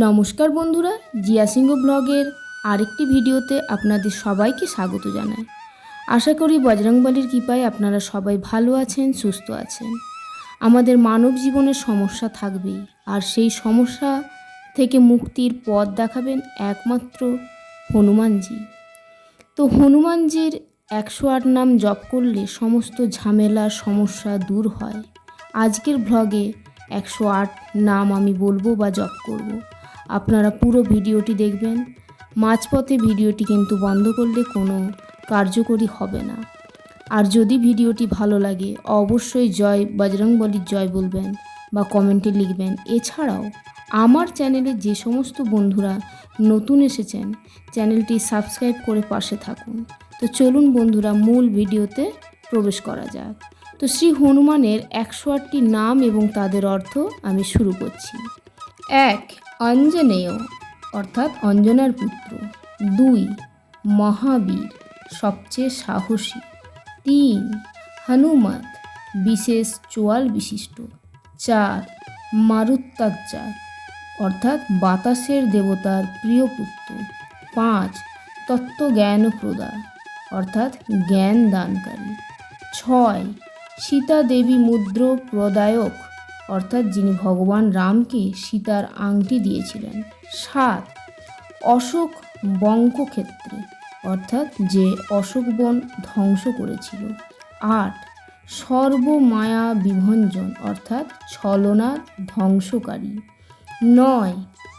নমস্কার বন্ধুরা, জিয়া সিংহ ব্লগের আরেকটি ভিডিওতে আপনাদের সবাইকে স্বাগত জানাই। আশা করি বজরংবলীর কৃপায় আপনারা সবাই ভালো আছেন, সুস্থ আছেন। আমাদের মানব জীবনের সমস্যা থাকবেই, আর সেই সমস্যা থেকে মুক্তির পথ দেখাবেন একমাত্র হনুমানজি। তো হনুমানজির একশো আট নাম জপ করলে সমস্ত ঝামেলা, সমস্যা দূর হয়। আজকের ভ্লগে একশো আট নাম আমি বলব বা জপ করব। আপনারা পুরো ভিডিওটি দেখবেন। মাঝপথে ভিডিওটি কিন্তু বন্ধ করলে কোনো কার্যকরী হবে না। আর যদি ভিডিওটি ভালো লাগে, অবশ্যই জয় বজরংবলীর জয় বলবেন বা কমেন্টে লিখবেন। এছাড়াও, আমার চ্যানেলে যে সমস্ত বন্ধুরা নতুন এসেছেন, চ্যানেলটি সাবস্ক্রাইব করে পাশে থাকুন। তো চলুন বন্ধুরা, মূল ভিডিওতে প্রবেশ করা যাক। তো শ্রী হনুমানের একশো আটটি নাম এবং তাদের অর্থ আমি শুরু করছি। এক অঞ্জনেয়, অর্থাৎ অঞ্জনার পুত্র। দুই, মহাবীর, সবচেয়ে সাহসী। তিন, হনুমত, বিশেষ চোয়াল বিশিষ্ট। চার মারুত্তাজ্জা অর্থাৎ বাতাসের দেবতার প্রিয় পুত্র। পাঁচ তত্ত্বজ্ঞান প্রদা অর্থাৎ জ্ঞান দানকারী ছয় সীতা দেবী মুদ্র প্রদায়ক অর্থাৎ যিনি ভগবান রামকে সীতার আংটি দিয়েছিলেন। সাত, অশোক বঙ্কক্ষেত্রে অর্থাৎ যে অশোক বন ধ্বংস করেছিল। আট, সর্বমায়া বিভঞ্জন, অর্থাৎ ছলনা ধ্বংসকারী। নয়,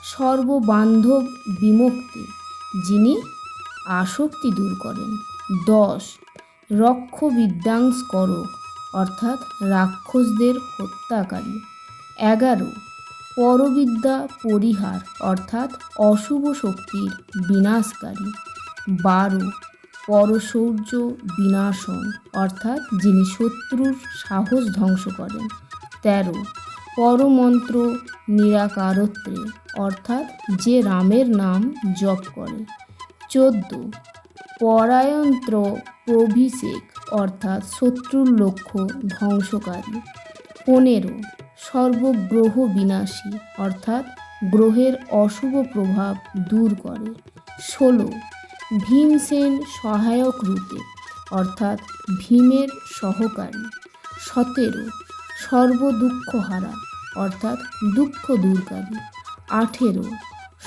সর্ববান্ধব বিমুক্তি, যিনি আসক্তি দূর করেন। দশ রক্ষ বিদ্যাংশ করক অর্থাৎ রাক্ষসদের হত্যাকারী। এগারো, পরবিদ্যা পরিহার, অর্থাৎ অশুভ শক্তির বিনাশকারী। বারো, পরশৌর্য বিনাশন, অর্থাৎ যিনি শত্রুর সাহস ধ্বংস করেন। তেরো, পরমন্ত্র নিরাকারত্রে অর্থাৎ যে রামের নাম জপ করে। চোদ্দ, পরায়ন্ত্র প্রভিষেক অর্থাৎ শত্রুর লক্ষ্য ধ্বংসকারী। পনেরো, সর্বগ্রহ বিনাশী, অর্থাৎ গ্রহের অশুভ প্রভাব দূর করে। ষোলো, ভীমসেন সহায়ক রূপে, অর্থাৎ ভীমের সহকারী। সতেরো, সর্বদুঃখহারা, অর্থাৎ দুঃখ দূরকারী। আঠেরো,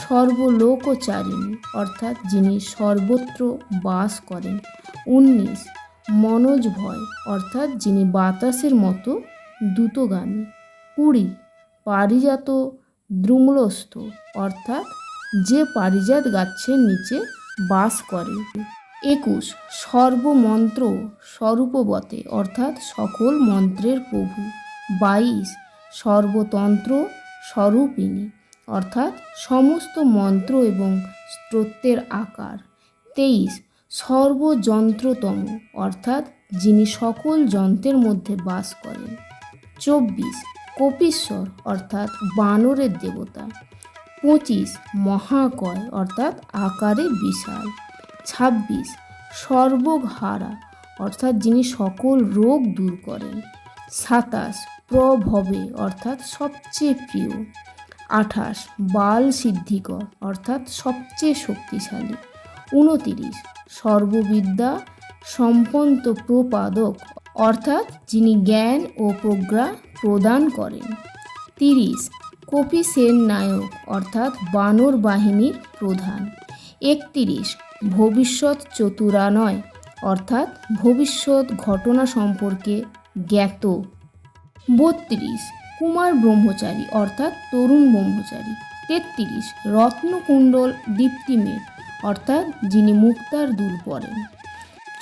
সর্বলোকচারিণী, অর্থাৎ যিনি সর্বত্র বাস করেন। উনিশ মনোজ ভয়, অর্থাৎ যিনি বাতাসের মতো দ্রুতগামী। কুড়ি পারিজাত দ্রুমলস্থ অর্থাৎ যে পারিজাত গাছের নিচে বাস করে। একুশ, সর্বমন্ত্র স্বরূপবতে, অর্থাৎ সকল মন্ত্রের প্রভু। বাইশ, সর্বতন্ত্র স্বরূপিণী, অর্থাৎ সমস্ত মন্ত্র এবং স্তোত্রের আকার। তেইশ সর্বযন্ত্রতম, অর্থাৎ যিনি সকল যন্ত্রের মধ্যে বাস করেন। চব্বিশ, কপিশ্বর, অর্থাৎ বানরের দেবতা। পঁচিশ, মহাকয়, অর্থাৎ আকারে বিশাল। ছাব্বিশ সর্বহারা অর্থাৎ যিনি সকল রোগ দূর করেন। সাতাশ, প্রভবে, অর্থাৎ সবচেয়ে প্রিয়। আঠাশ, বাল সিদ্ধিকর, অর্থাৎ সবচেয়ে শক্তিশালী। উনতিরিশ সর্ববিদ্যা সম্পন্ত প্রপাদক, অর্থাৎ যিনি জ্ঞান ও প্রজ্ঞা প্রদান করেন। তিরিশ। কপি সেন নায়ক, অর্থাৎ বানর বাহিনীর প্রধান। একতিরিশ। ভবিষ্যৎ চতুরানয়, অর্থাৎ ভবিষ্যৎ ঘটনা সম্পর্কে জ্ঞাত। বত্রিশ। কুমার ব্রহ্মচারী, অর্থাৎ তরুণ ব্রহ্মচারী। তেত্রিশ। রত্নকুণ্ডল দীপ্তিমের অর্থাৎ যিনি মুক্তার দূর পড়েন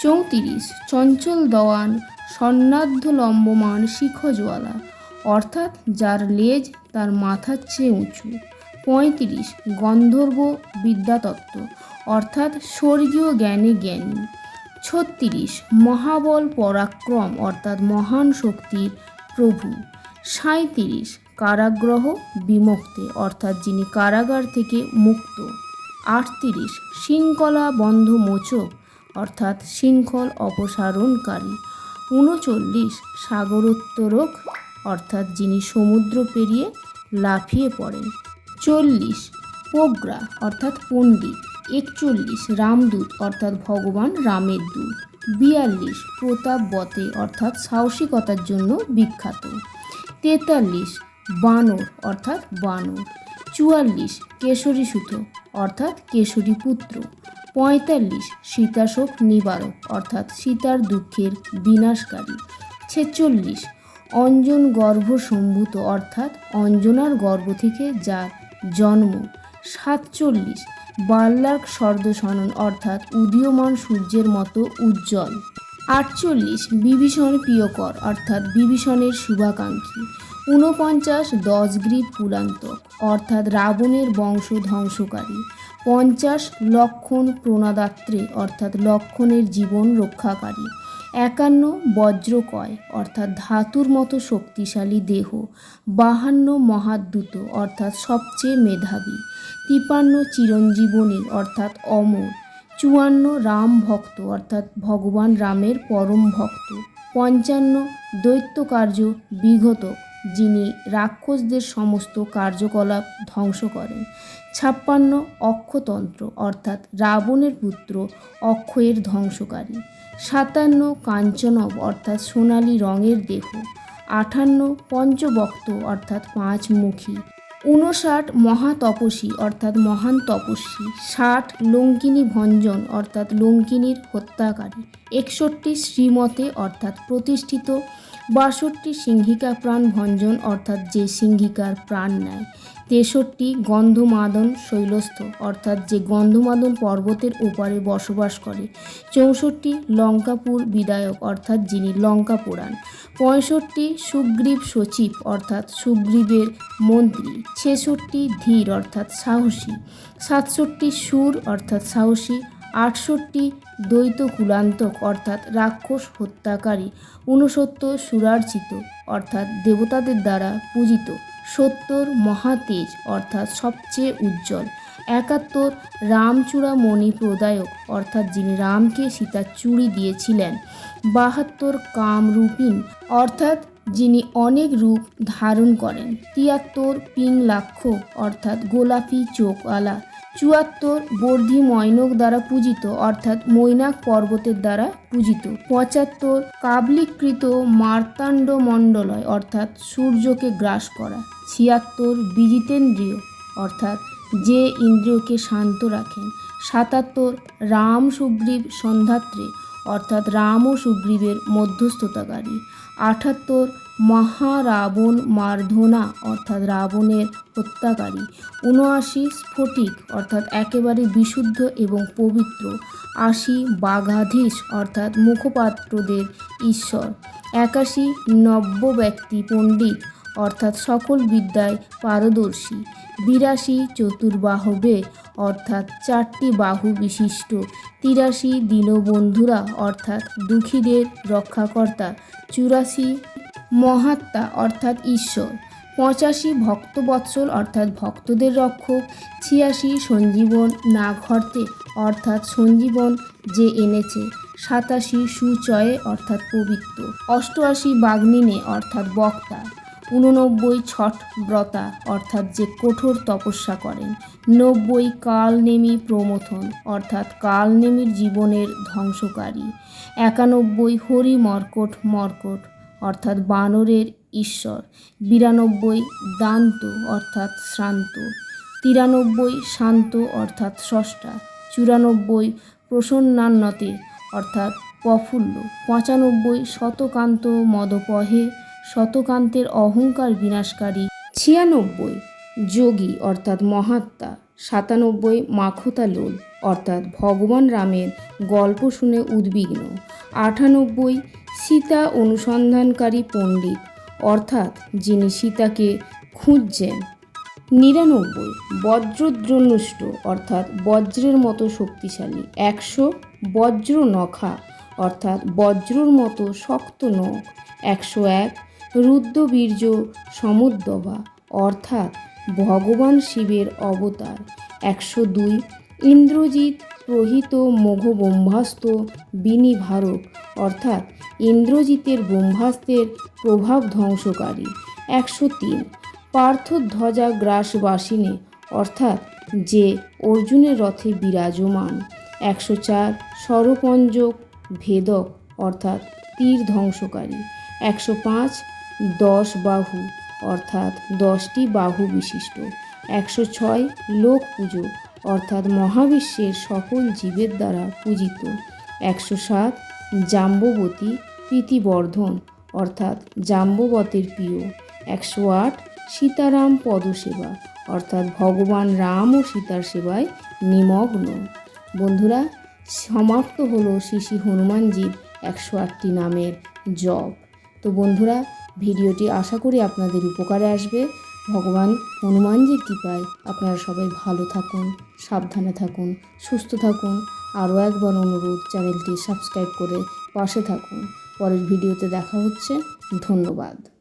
চৌত্রিশ, চঞ্চল দেওয়ান স্বর্ণার্ধ লম্বমান শিখজওয়ালা, অর্থাৎ যার লেজ তার মাথার চেয়ে উঁচু। পঁয়ত্রিশ, গন্ধর্ব বিদ্যাতত্ত্ব, অর্থাৎ স্বর্গীয় জ্ঞানী জ্ঞানী। ছত্রিশ, মহাবল পরাক্রম, অর্থাৎ মহান শক্তির প্রভু। সাঁত্রিশ কারাগ্রহ বিমুক্তে, অর্থাৎ যিনি কারাগার থেকে মুক্ত। আটত্রিশ শৃঙ্খলা বন্ধ মোচক, অর্থাৎ শৃঙ্খল অপসারণকারী। উনচল্লিশ সাগরোত্তরক, অর্থাৎ যিনি সমুদ্র পেরিয়ে লাফিয়ে পড়েন। চল্লিশ প্রজ্ঞা অর্থাৎ পণ্ডিত। একচল্লিশ রামদূত, অর্থাৎ ভগবান রামের দূত। বিয়াল্লিশ প্রতাপবতে অর্থাৎ সাহসিকতার জন্য বিখ্যাত। তেতাল্লিশ বানর, অর্থাৎ বানর। চুয়াল্লিশ কেশরী সুত, অর্থাৎ কেশরী পুত্র। পঁয়তাল্লিশ সীতাশোক নিবারক, অর্থাৎ সীতার দুঃখের বিনাশকারী। ছেচল্লিশ অঞ্জন গর্ভ সম্ভূত, অর্থাৎ অঞ্জনার গর্ভ থেকে যার জন্ম। সাতচল্লিশ বাল্লার্ক সর্দসনন অর্থাৎ উদীয়মান সূর্যের মতো উজ্জ্বল। আটচল্লিশ বিভীষণ প্রিয়কর, অর্থাৎ বিভীষণের শুভাকাঙ্ক্ষী। ঊনপঞ্চাশ দশগ্রীব কুলান্তক অর্থাৎ রাবণের বংশ ধ্বংসকারী পঞ্চাশ লক্ষণ প্রণাদাত্রে, অর্থাৎ লক্ষণের জীবন রক্ষাকারী। একান্ন বজ্রকয়, অর্থাৎ ধাতুর মতো শক্তিশালী দেহ। বাহান্ন মহাদ্যুত অর্থাৎ সবচেয়ে মেধাবী। তিপান্ন চিরঞ্জীবনী অর্থাৎ অমর। চুয়ান্ন রাম ভক্ত, অর্থাৎ ভগবান রামের পরম ভক্ত। পঞ্চান্ন দৈত্যকার্য বিঘত যিনি রাক্ষসদের সমস্ত কার্যকলাপ ধ্বংস করেন। ছাপ্পান্ন অক্ষতন্ত্র, অর্থাৎ রাবণের পুত্র অক্ষয়ের ধ্বংসকারী। সাতান্ন কাঞ্চনব, অর্থাৎ সোনালি রঙের দেহ। আঠান্ন পঞ্চবক্ত অর্থাৎ পাঁচমুখী ঊনষাট মহাতপস্বী, অর্থাৎ মহান তপস্বী। ষাট লঙ্কিনী ভঞ্জন, অর্থাৎ লঙ্কিনীর হত্যাকারী। একষট্টি শ্রীমতে, অর্থাৎ প্রতিষ্ঠিত বাষট্টি সিংহিকা প্রাণ ভঞ্জন অর্থাৎ যে সিংহিকার প্রাণ নেয়। তেষট্টি গন্ধমাদন শৈলস্থ অর্থাৎ যে গন্ধমাদন পর্বতের ওপারে বসবাস করে। চৌষট্টি লঙ্কাপুর বিদায়ক অর্থাৎ যিনি লঙ্কা পোড়ান। পঁয়ষট্টি সুগ্রীব সচিব অর্থাৎ সুগ্রীবের মন্ত্রী। ছেষট্টি ধীর অর্থাৎ সাহসী। সাতষট্টি সুর অর্থাৎ সাহসী। আটষট্টি দ্বৈত কুলান্তক অর্থাৎ রাক্ষস হত্যাকারী ঊনসত্তর সুরার্চিত, অর্থাৎ দেবতাদের দ্বারা পূজিত। সত্তর মহাতেজ, অর্থাৎ সবচেয়ে উজ্জ্বল। একাত্তর রামচূড়ামণি প্রদায়ক, অর্থাৎ যিনি রামকে সীতার চুড়ি দিয়েছিলেন। বাহাত্তর কামরূপিন অর্থাৎ যিনি অনেক রূপ ধারণ করেন। তিয়াত্তর পিংলাক্ষ, অর্থাৎ গোলাপি চোখওয়ালা। চুয়াত্তর বর্ধি ময়নক দ্বারা পূজিত, অর্থাৎ মৈনাক পর্বতের দ্বারা পূজিত। পঁচাত্তর কাবলিকৃত মার্তাণ্ড মণ্ডলয় অর্থাৎ সূর্যকে গ্রাস করা। ছিয়াত্তর বিজিতেন্দ্রীয়, অর্থাৎ যে ইন্দ্রিয়কে শান্ত রাখেন। সাতাত্তর রাম সুগ্রীব সন্ধাত্রে অর্থাৎ রাম ও সুগ্রীবের মধ্যস্থতাকারী। আটাত্তর মহারাবণ মার্ধনা, অর্থাৎ রাবণের হত্যাকারী। উনআশি স্ফটিক, অর্থাৎ একেবারে বিশুদ্ধ এবং পবিত্র। আশি বাঘাধীশ, অর্থাৎ মুখপাত্রদের ঈশ্বর। একাশি নব্য ব্যক্তি পণ্ডিত। অর্থাৎ সকল বিদ্যায় পারদর্শী। বিরাশি চতুর্বাহবে অর্থাৎ চারটি বাহু বিশিষ্ট। তিরাশি দীনবন্ধুরা অর্থাৎ দুঃখীদের রক্ষাকর্তা। চুরাশি মহাত্মা অর্থাৎ ঈশ্বর। পঁচাশি ভক্তবৎসল অর্থাৎ ভক্তদের রক্ষক। ছিয়াশি সঞ্জীবন না ঘরতে অর্থাৎ সঞ্জীবন যে এনেছে। সাতাশি সুচয়ে অর্থাৎ পবিত্র। অষ্টআশি বাগ্নিনে অর্থাৎ বক্তা। উননব্বই ছট ব্রতা, অর্থাৎ যে কঠোর তপস্যা করেন। নব্বই কালনেমি প্রমথন, অর্থাৎ কালনেমির জীবনের ধ্বংসকারী। একানব্বই হরি মর্কট মর্কট অর্থাৎ বানরের ঈশ্বর। বিরানব্বই দান্ত, অর্থাৎ শ্রান্ত। তিরানব্বই শান্ত, অর্থাৎ স্রষ্টা চুরানব্বই প্রসন্নান্নতে, অর্থাৎ প্রফুল্ল। পঁচানব্বই শতকান্ত মদপহে শতকান্তের অহংকার বিনাশকারী। ছিয়ানব্বই, যোগী অর্থাৎ মহাত্মা। সাতানব্বই, মাখতা লোল অর্থাৎ ভগবান রামের গল্প শুনে উদ্বিগ্ন। আটানব্বই, সীতা অনুসন্ধানকারী পণ্ডিত অর্থাৎ যিনি সীতাকে খুঁজছেন। নিরানব্বই বজ্রদ্রনুষ্ট অর্থাৎ বজ্রের মতো শক্তিশালী। একশো বজ্র নখা অর্থাৎ বজ্রর মতো শক্ত নখ। একশো এক রুদ্রবীর্য সমুদ্রবা অর্থাৎ ভগবান শিবের অবতার। একশো দুই ইন্দ্রজিৎ প্রহিত মোঘ ব্রহ্মাস্ত্র বিনিভারক, অর্থাৎ ইন্দ্রজিতের ব্রহ্মাস্ত্রের প্রভাব ধ্বংসকারী। একশো তিন পার্থধ্বজা গ্রাসবাসিনী, অর্থাৎ যে অর্জুনের রথে বিরাজমান। একশো চার স্বরপঞ্জক ভেদক, অর্থাৎ তীর ধ্বংসকারী। একশো পাঁচ দশ বাহু, অর্থাৎ দশটি বাহু বিশিষ্ট। একশো ছয় লোক পুজো, অর্থাৎ মহাবিশ্বের সকল জীবের দ্বারা পূজিত। একশো সাত জাম্ববতী প্রীতিবর্ধন অর্থাৎ জাম্ববতের প্রিয়। একশো আট সীতারাম পদসেবা, অর্থাৎ ভগবান রাম ও সীতার সেবায় নিমগ্ন। বন্ধুরা, সমাপ্ত হলো শ্রী শ্রী হনুমানজির একশো আটটি নামের জপ। তো বন্ধুরা ভিডিওটি আশা করি আপনাদের উপকারে আসবে। ভগবান হনুমানজির কৃপায় আপনারা সবাই ভালো থাকুন, সাবধানে থাকুন, সুস্থ থাকুন। আরও একবার অনুরোধ চ্যানেলটি সাবস্ক্রাইব করে পাশে থাকুন। পরের ভিডিওতে দেখা হচ্ছে। ধন্যবাদ।